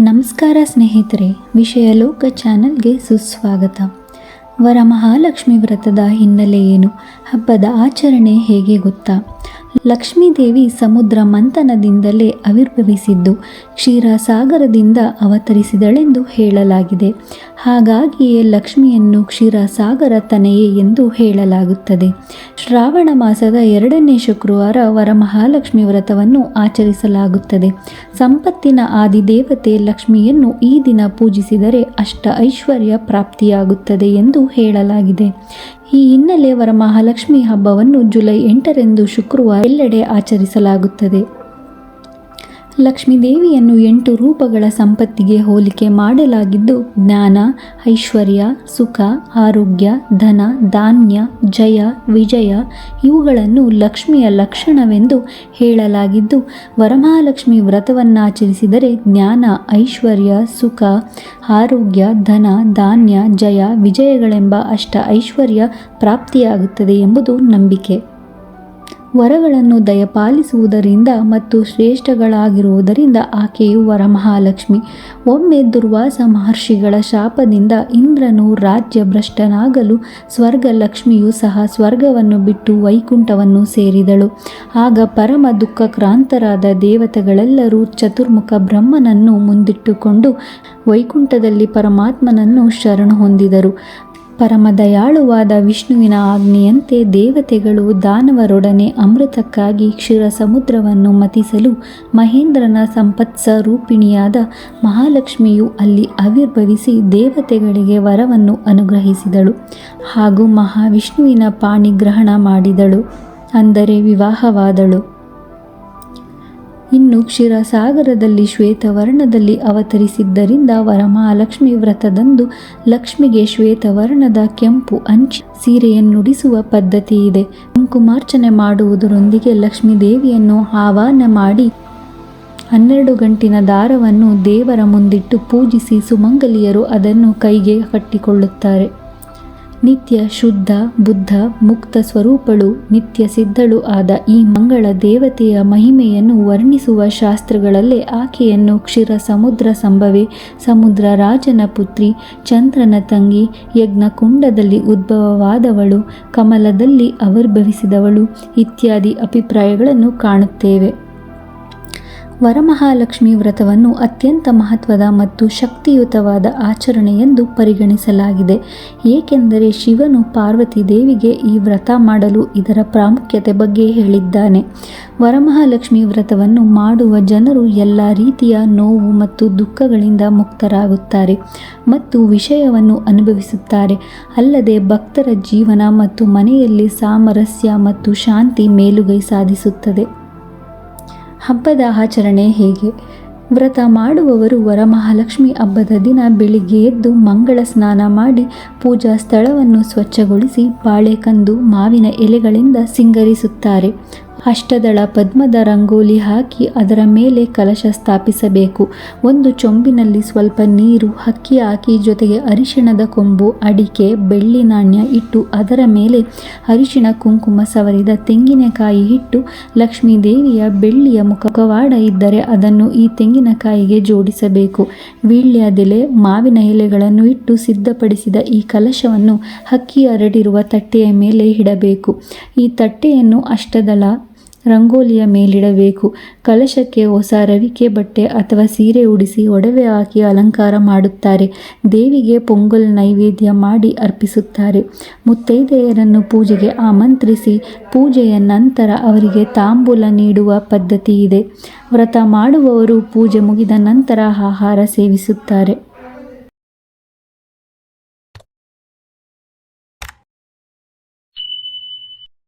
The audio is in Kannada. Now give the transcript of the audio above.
ನಮಸ್ಕಾರ ಸ್ನೇಹಿತರೆ ವಿಷಯ ಲೋಕ ಚಾನಲ್ಗೆ ಸುಸ್ವಾಗತ. ವರಮಹಾಲಕ್ಷ್ಮಿ ವ್ರತದ ಹಿನ್ನೆಲೆ ಏನು? ಹಬ್ಬದ ಆಚರಣೆ ಹೇಗೆ ಗೊತ್ತಾ? ಲಕ್ಷ್ಮೀದೇವಿ ಸಮುದ್ರ ಮಂಥನದಿಂದಲೇ ಆವಿರ್ಭವಿಸಿದ್ದು, ಕ್ಷೀರಸಾಗರದಿಂದ ಅವತರಿಸಿದಳೆಂದು ಹೇಳಲಾಗಿದೆ. ಹಾಗಾಗಿಯೇ ಲಕ್ಷ್ಮಿಯನ್ನು ಕ್ಷೀರಸಾಗರ ತನೆಯೇ ಎಂದು ಹೇಳಲಾಗುತ್ತದೆ. ಶ್ರಾವಣ ಮಾಸದ ಎರಡನೇ ಶುಕ್ರವಾರ ವರಮಹಾಲಕ್ಷ್ಮಿ ವ್ರತವನ್ನು ಆಚರಿಸಲಾಗುತ್ತದೆ. ಸಂಪತ್ತಿನ ಆದಿದೇವತೆ ಲಕ್ಷ್ಮಿಯನ್ನು ಈ ದಿನ ಪೂಜಿಸಿದರೆ ಅಷ್ಟ ಐಶ್ವರ್ಯ ಪ್ರಾಪ್ತಿಯಾಗುತ್ತದೆ ಎಂದು ಹೇಳಲಾಗಿದೆ. ಈ ಹಿನ್ನೆಲೆ ವರಮಹಾಲಕ್ಷ್ಮಿ ಹಬ್ಬವನ್ನು ಜುಲೈ ಎಂಟರಂದು ಶುಕ್ರವಾರ ಎಲ್ಲೆಡೆ ಆಚರಿಸಲಾಗುತ್ತದೆ. ಲಕ್ಷ್ಮೀದೇವಿಯನ್ನು ಎಂಟು ರೂಪಗಳ ಸಂಪತ್ತಿಗೆ ಹೋಲಿಕೆ ಮಾಡಲಾಗಿದ್ದು, ಜ್ಞಾನ, ಐಶ್ವರ್ಯ, ಸುಖ, ಆರೋಗ್ಯ, ಧನ, ಧಾನ್ಯ, ಜಯ, ವಿಜಯ ಇವುಗಳನ್ನು ಲಕ್ಷ್ಮಿಯ ಲಕ್ಷಣವೆಂದು ಹೇಳಲಾಗಿದ್ದು, ವರಮಹಾಲಕ್ಷ್ಮಿ ವ್ರತವನ್ನಾಚರಿಸಿದರೆ ಜ್ಞಾನ, ಐಶ್ವರ್ಯ, ಸುಖ, ಆರೋಗ್ಯ, ಧನ, ಧಾನ್ಯ, ಜಯ, ವಿಜಯಗಳೆಂಬ ಅಷ್ಟ ಐಶ್ವರ್ಯ ಪ್ರಾಪ್ತಿಯಾಗುತ್ತದೆ ಎಂಬುದು ನಂಬಿಕೆ. ವರಗಳನ್ನು ದಯಪಾಲಿಸುವುದರಿಂದ ಮತ್ತು ಶ್ರೇಷ್ಠಗಳಾಗಿರುವುದರಿಂದ ಆಕೆಯು ವರಮಹಾಲಕ್ಷ್ಮಿ. ಒಮ್ಮೆ ದುರ್ವಾಸ ಮಹರ್ಷಿಗಳ ಶಾಪದಿಂದ ಇಂದ್ರನು ರಾಜ್ಯ ಭ್ರಷ್ಟನಾಗಲು ಸ್ವರ್ಗ ಲಕ್ಷ್ಮಿಯು ಸಹ ಸ್ವರ್ಗವನ್ನು ಬಿಟ್ಟು ವೈಕುಂಠವನ್ನು ಸೇರಿದಳು. ಆಗ ಪರಮ ದುಃಖ ಕ್ರಾಂತರಾದ ದೇವತೆಗಳೆಲ್ಲರೂ ಚತುರ್ಮುಖ ಬ್ರಹ್ಮನನ್ನು ಮುಂದಿಟ್ಟುಕೊಂಡು ವೈಕುಂಠದಲ್ಲಿ ಪರಮಾತ್ಮನನ್ನು ಶರಣು ಹೊಂದಿದರು. ಪರಮ ದಯಾಳುವಾದ ವಿಷ್ಣುವಿನ ಆಜ್ಞೆಯಂತೆ ದೇವತೆಗಳು ದಾನವರೊಡನೆ ಅಮೃತಕ್ಕಾಗಿ ಕ್ಷೀರ ಸಮುದ್ರವನ್ನು ಮತಿಸಲು ಮಹೇಂದ್ರನ ಸಂಪತ್ಸರೂಪಿಣಿಯಾದ ಮಹಾಲಕ್ಷ್ಮಿಯು ಅಲ್ಲಿ ಆವಿರ್ಭವಿಸಿ ದೇವತೆಗಳಿಗೆ ವರವನ್ನು ಅನುಗ್ರಹಿಸಿದಳು ಹಾಗೂ ಮಹಾವಿಷ್ಣುವಿನ ಪಾಣಿಗ್ರಹಣ ಮಾಡಿದಳು. ಅಂದರೆ ವಿವಾಹವಾದಳು. ಇನ್ನು ಕ್ಷೀರಸಾಗರದಲ್ಲಿ ಶ್ವೇತವರ್ಣದಲ್ಲಿ ಅವತರಿಸಿದ್ದರಿಂದ ವರಮಹಾಲಕ್ಷ್ಮಿ ವ್ರತದಂದು ಲಕ್ಷ್ಮಿಗೆ ಶ್ವೇತವರ್ಣದ ಕೆಂಪು ಅಂಚಿ ಸೀರೆಯನ್ನುಡಿಸುವ ಪದ್ಧತಿ ಇದೆ ಕುಂಕುಮಾರ್ಚನೆ ಮಾಡುವುದರೊಂದಿಗೆ ಲಕ್ಷ್ಮೀ ದೇವಿಯನ್ನು ಆಹ್ವಾನ ಮಾಡಿ ಹನ್ನೆರಡು ಗಂಟಿನ ದಾರವನ್ನು ದೇವರ ಮುಂದಿಟ್ಟು ಪೂಜಿಸಿ ಸುಮಂಗಲಿಯರು ಅದನ್ನು ಕೈಗೆ ಕಟ್ಟಿಕೊಳ್ಳುತ್ತಾರೆ. ನಿತ್ಯ ಶುದ್ಧ, ಬುದ್ಧ, ಮುಕ್ತ ಸ್ವರೂಪಳು ನಿತ್ಯ ಸಿದ್ಧಳು ಆದ ಈ ಮಂಗಳ ದೇವತೆಯ ಮಹಿಮೆಯನ್ನು ವರ್ಣಿಸುವ ಶಾಸ್ತ್ರಗಳಲ್ಲೇ ಆಕೆಯನ್ನು ಕ್ಷೀರ ಸಮುದ್ರ ಸಂಭವೆ, ಸಮುದ್ರ ರಾಜನ ಪುತ್ರಿ, ಚಂದ್ರನ ತಂಗಿ ಯಜ್ಞಕುಂಡದಲ್ಲಿ ಉದ್ಭವವಾದವಳು, ಕಮಲದಲ್ಲಿ ಅವರ್ಭವಿಸಿದವಳು ಇತ್ಯಾದಿ ಅಭಿಪ್ರಾಯಗಳನ್ನು ಕಾಣುತ್ತೇವೆ. ವರಮಹಾಲಕ್ಷ್ಮಿ ವ್ರತವನ್ನು ಅತ್ಯಂತ ಮಹತ್ವದ ಮತ್ತು ಶಕ್ತಿಯುತವಾದ ಆಚರಣೆ ಎಂದು ಪರಿಗಣಿಸಲಾಗಿದೆ. ಏಕೆಂದರೆ ಶಿವನು ಪಾರ್ವತಿ ದೇವಿಗೆ ಈ ವ್ರತ ಮಾಡಲು ಇದರ ಪ್ರಾಮುಖ್ಯತೆ ಬಗ್ಗೆ ಹೇಳಿದ್ದಾನೆ. ವರಮಹಾಲಕ್ಷ್ಮಿ ವ್ರತವನ್ನು ಮಾಡುವ ಜನರು ಎಲ್ಲ ರೀತಿಯ ನೋವು ಮತ್ತು ದುಃಖಗಳಿಂದ ಮುಕ್ತರಾಗುತ್ತಾರೆ ಮತ್ತು ವಿಷಯವನ್ನು ಅನುಭವಿಸುತ್ತಾರೆ. ಅಲ್ಲದೆ ಭಕ್ತರ ಜೀವನ ಮತ್ತು ಮನೆಯಲ್ಲಿ ಸಾಮರಸ್ಯ ಮತ್ತು ಶಾಂತಿ ಮೇಲುಗೈ ಸಾಧಿಸುತ್ತದೆ. ಹಬ್ಬದ ಆಚರಣೆ ಹೇಗೆ? ವ್ರತ ಮಾಡುವವರು ವರಮಹಾಲಕ್ಷ್ಮಿ ಹಬ್ಬದ ದಿನ ಬೆಳಿಗ್ಗೆ ಎದ್ದು ಮಂಗಳ ಸ್ನಾನ ಮಾಡಿ ಪೂಜಾ ಸ್ಥಳವನ್ನು ಸ್ವಚ್ಛಗೊಳಿಸಿ ಬಾಳೆಕಂದು ಮಾವಿನ ಎಲೆಗಳಿಂದ ಸಿಂಗರಿಸುತ್ತಾರೆ. ಅಷ್ಟದಳ ಪದ್ಮದ ರಂಗೋಲಿ ಹಾಕಿ ಅದರ ಮೇಲೆ ಕಲಶ ಸ್ಥಾಪಿಸಬೇಕು. ಒಂದು ಚೊಂಬಿನಲ್ಲಿ ಸ್ವಲ್ಪ ನೀರು, ಹಕ್ಕಿ ಹಾಕಿ ಜೊತೆಗೆ ಅರಿಶಿಣದ ಕೊಂಬು, ಅಡಿಕೆ, ಬೆಳ್ಳಿ ನಾಣ್ಯ ಇಟ್ಟು ಅದರ ಮೇಲೆ ಅರಿಶಿಣ ಕುಂಕುಮ ಸವರಿದ ತೆಂಗಿನಕಾಯಿ ಇಟ್ಟು ಲಕ್ಷ್ಮೀ ದೇವಿಯ ಬೆಳ್ಳಿಯ ಮುಖವಾಡ ಇದ್ದರೆ ಅದನ್ನು ಈ ತೆಂಗಿನಕಾಯಿಗೆ ಜೋಡಿಸಬೇಕು. ವೀಳ್ಯದೆಲೆ ಮಾವಿನ ಎಲೆಗಳನ್ನು ಇಟ್ಟು ಸಿದ್ಧಪಡಿಸಿದ ಈ ಕಲಶವನ್ನು ಹಕ್ಕಿ ಹರಡಿರುವ ತಟ್ಟೆಯ ಮೇಲೆ ಇಡಬೇಕು. ಈ ತಟ್ಟೆಯನ್ನು ಅಷ್ಟದಳ ರಂಗೋಲಿಯ ಮೇಲಿಡಬೇಕು. ಕಲಶಕ್ಕೆ ಹೊಸ ರವಿಕೆ ಬಟ್ಟೆ ಅಥವಾ ಸೀರೆ ಉಡಿಸಿ ಒಡವೆ ಹಾಕಿ ಅಲಂಕಾರ ಮಾಡುತ್ತಾರೆ. ದೇವಿಗೆ ಪೊಂಗಲ್ ನೈವೇದ್ಯ ಮಾಡಿ ಅರ್ಪಿಸುತ್ತಾರೆ. ಮುತ್ತೈದೆಯರನ್ನು ಪೂಜೆಗೆ ಆಮಂತ್ರಿಸಿ ಪೂಜೆಯ ನಂತರ ಅವರಿಗೆ ತಾಂಬೂಲ ನೀಡುವ ಪದ್ಧತಿ ಇದೆ. ವ್ರತ ಮಾಡುವವರು ಪೂಜೆ ಮುಗಿದ ನಂತರ ಆಹಾರ ಸೇವಿಸುತ್ತಾರೆ.